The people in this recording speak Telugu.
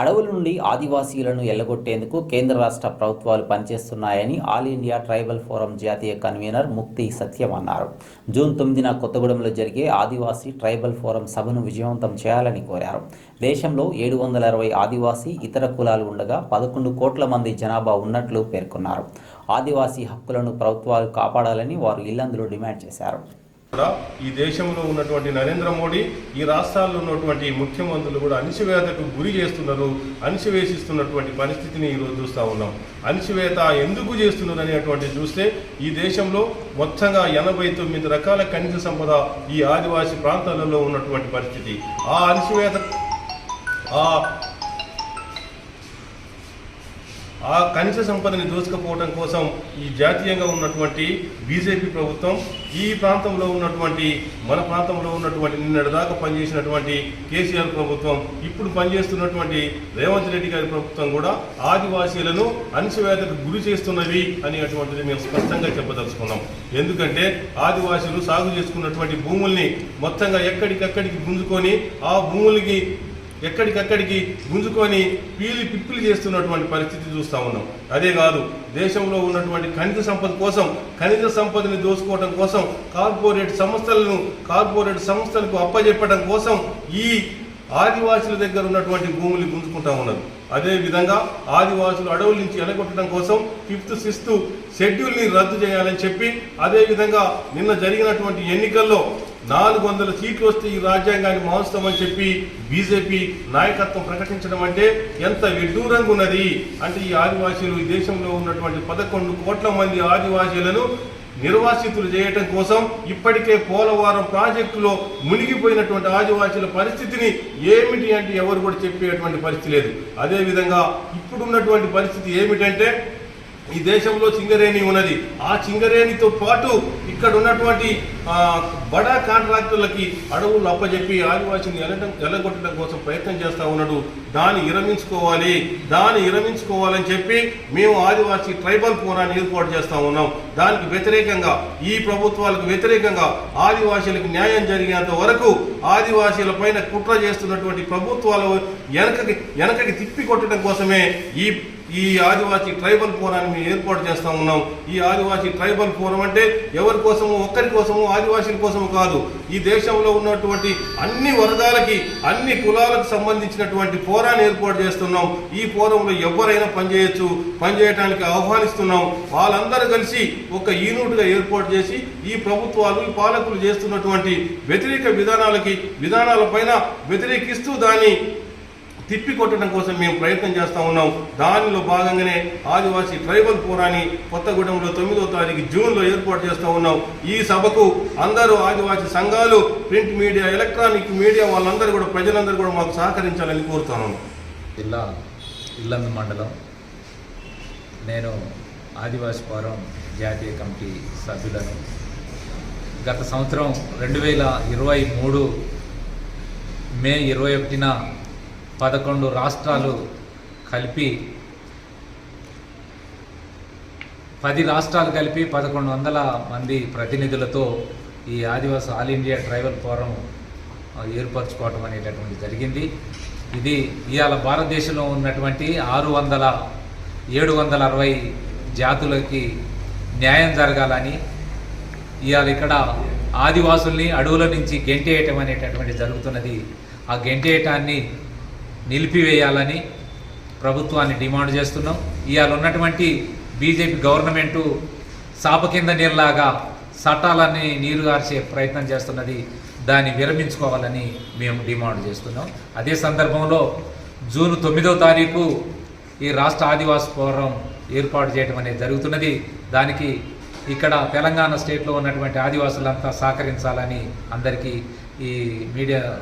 అడవుల నుండి ఆదివాసీలను ఎల్లగొట్టేందుకు కేంద్ర రాష్ట్ర ప్రభుత్వాలు పనిచేస్తున్నాయని ఆల్ ఇండియా ట్రైబల్ ఫోరం జాతీయ కన్వీనర్ ముక్తి సత్యం అన్నారు. జూన్ తొమ్మిదిన కొత్తగూడెంలో జరిగే ఆదివాసీ ట్రైబల్ ఫోరం సభను విజయవంతం చేయాలని కోరారు. దేశంలో ఏడు వందల అరవై ఆదివాసీ ఇతర కులాలు ఉండగా పదకొండు కోట్ల మంది జనాభా ఉన్నట్లు పేర్కొన్నారు. ఆదివాసీ హక్కులను ప్రభుత్వాలు కాపాడాలని వారు ఇల్లందులో డిమాండ్ చేశారు. కూడా ఈ దేశంలో ఉన్నటువంటి నరేంద్ర మోడీ ఈ రాష్ట్రాల్లో ఉన్నటువంటి ముఖ్యమంత్రులు కూడా అణిచివేతకు గురి చేస్తున్నారు అణిచివేసిస్తున్నటువంటి పరిస్థితిని ఈరోజు చూస్తూ ఉన్నాం. అణిచివేత ఎందుకు చేస్తున్నారు అనేటువంటి చూస్తే ఈ దేశంలో మొత్తంగా ఎనభై తొమ్మిది రకాల ఖనిజ సంపద ఈ ఆదివాసీ ప్రాంతాలలో ఉన్నటువంటి పరిస్థితి. ఆ అణిచివేత ఆ ఆ కనీస సంపదని దోచుకపోవడం కోసం ఈ జాతీయంగా ఉన్నటువంటి బీజేపీ ప్రభుత్వం ఈ ప్రాంతంలో ఉన్నటువంటి మన ప్రాంతంలో ఉన్నటువంటి నిన్నటిదాకా పనిచేసినటువంటి కేసీఆర్ ప్రభుత్వం ఇప్పుడు పనిచేస్తున్నటువంటి రేవంత్ రెడ్డి గారి ప్రభుత్వం కూడా ఆదివాసీలను అణచివేతకు గురి చేస్తున్నవి అనేటువంటిది మేము స్పష్టంగా చెప్పదలుచుకున్నాం. ఎందుకంటే ఆదివాసీలు సాగు చేసుకున్నటువంటి భూముల్ని మొత్తంగా ఎక్కడికక్కడికి గుంజుకొని ఆ భూములకి ఎక్కడికక్కడికి గుంజుకొని పీలి పిప్పులు చేస్తున్నటువంటి పరిస్థితి చూస్తూ ఉన్నాం. అదే కాదు దేశంలో ఉన్నటువంటి ఖనిజ సంపద కోసం ఖనిజ సంపదని దోచుకోవడం కోసం కార్పొరేట్ సంస్థలను కార్పొరేట్ సంస్థలకు అప్పజెప్పడం కోసం ఈ ఆదివాసుల దగ్గర ఉన్నటువంటి భూములు గుంజుకుంటా ఉన్నారు అదే విధంగా ఆదివాసులు అడవుల నుంచి ఎలగొట్టడం కోసం ఫిఫ్త్ సిక్స్త్ షెడ్యూల్ని రద్దు చేయాలని చెప్పి అదేవిధంగా నిన్న జరిగినటువంటి ఎన్నికల్లో నాలుగు వందల సీట్లు వస్తే ఈ రాజ్యాంగాన్ని మారుస్తామని చెప్పి బీజేపీ నాయకత్వం ప్రకటించడం అంటే ఎంత విడ్డూరంగా ఉన్నది? అంటే ఈ ఆదివాసీలు ఈ దేశంలో ఉన్నటువంటి పదకొండు కోట్ల మంది ఆదివాసీలను నిర్వాసితులు చేయటం కోసం ఇప్పటికే పోలవరం ప్రాజెక్టులో మునిగిపోయినటువంటి ఆదివాసీల పరిస్థితిని ఏమిటి అంటే ఎవరు కూడా చెప్పేటువంటి పరిస్థితి లేదు. అదేవిధంగా ఇప్పుడున్నటువంటి పరిస్థితి ఏమిటంటే ఈ దేశంలో సింగరేణి ఉన్నది. ఆ సింగరేణితో పాటు ఇక్కడ ఉన్నటువంటి బడా కాంట్రాక్టర్లకి అడవులు అప్పజెప్పి ఆదివాసిని ఎలగడం ఎలగొట్టడం కోసం ప్రయత్నం చేస్తూ ఉన్నాడు. దాన్ని విరమించుకోవాలి దాన్ని విరమించుకోవాలని చెప్పి మేము ఆదివాసీ ట్రైబల్ ఫోరాన్ని ఏర్పాటు చేస్తూ ఉన్నాం. దానికి వ్యతిరేకంగా ఈ ప్రభుత్వాలకు వ్యతిరేకంగా ఆదివాసీలకు న్యాయం జరిగేంత వరకు ఆదివాసీల పైన కుట్ర చేస్తున్నటువంటి ప్రభుత్వాలు వెనకకి వెనకకి తిప్పి కొట్టడం కోసమే ఈ ఈ ఆదివాసీ ట్రైబల్ ఫోరాన్ని మేము ఏర్పాటు చేస్తా ఉన్నాం. ఈ ఆదివాసీ ట్రైబల్ ఫోరం అంటే ఎవరి కోసము ఒక్కరి కోసము ఆదివాసీల కోసము కాదు. ఈ దేశంలో ఉన్నటువంటి అన్ని వర్గాలకి అన్ని కులాలకు సంబంధించినటువంటి ఫోరాన్ని ఏర్పాటు చేస్తున్నాం. ఈ ఫోరంలో ఎవరైనా పనిచేయొచ్చు పనిచేయడానికి ఆహ్వానిస్తున్నాం. వాళ్ళందరూ కలిసి ఒక యూనిట్గా ఏర్పాటు చేసి ఈ ప్రభుత్వాలు ఈ పాలకులు చేస్తున్నటువంటి వ్యతిరేక విధానాలకి విధానాలపైన వ్యతిరేకిస్తూ దాన్ని తిప్పి కొట్టడం కోసం మేము ప్రయత్నం చేస్తూ ఉన్నాం. దానిలో భాగంగానే ఆదివాసీ ట్రైబల్ పోరాని కొత్తగూడెంలో తొమ్మిదో తారీఖు జూన్లో ఏర్పాటు చేస్తూ ఉన్నాం. ఈ సభకు అందరూ ఆదివాసీ సంఘాలు ప్రింట్ మీడియా ఎలక్ట్రానిక్ మీడియా వాళ్ళందరూ కూడా ప్రజలందరూ కూడా మాకు సహకరించాలని కోరుతున్నాను జిల్లా ఇల్లందు మండలం. నేను ఆదివాసి ఫోరం జాతీయ కమిటీ సభ్యులను. గత సంవత్సరం రెండు వేల ఇరవై మూడు మే ఇరవై ఒకటిన పదకొండు రాష్ట్రాలు కలిపి పది రాష్ట్రాలు కలిపి పదకొండు వందల మంది ప్రతినిధులతో ఈ Adivasi all India tribal forum ఏర్పరచుకోవటం అనేటటువంటి జరిగింది. ఇది ఇవాళ భారతదేశంలో ఉన్నటువంటి ఆరు వందల ఏడు వందల అరవై జాతులకి న్యాయం జరగాలని ఇవాళ ఇక్కడ ఆదివాసుల్ని అడవుల నుంచి గెంటేయటం అనేటటువంటి జరుగుతున్నది. ఆ గెంటేయటాన్ని నిలిపివేయాలని ప్రభుత్వాన్ని డిమాండ్ చేస్తున్నాం. ఇవాళ ఉన్నటువంటి బీజేపీ గవర్నమెంటు సాప కింద నీళ్ళలాగా చట్టాలన్నీ నీరు గార్చే ప్రయత్నం చేస్తున్నది. దాన్ని విరమించుకోవాలని మేము డిమాండ్ చేస్తున్నాం. అదే సందర్భంలో జూన్ తొమ్మిదవ తారీఖు ఈ రాష్ట్ర ఆదివాసీ ఫోరం ఏర్పాటు చేయడం అనేది జరుగుతున్నది. దానికి ఇక్కడ తెలంగాణ స్టేట్లో ఉన్నటువంటి ఆదివాసులంతా సహకరించాలని అందరికీ ఈ మీడియా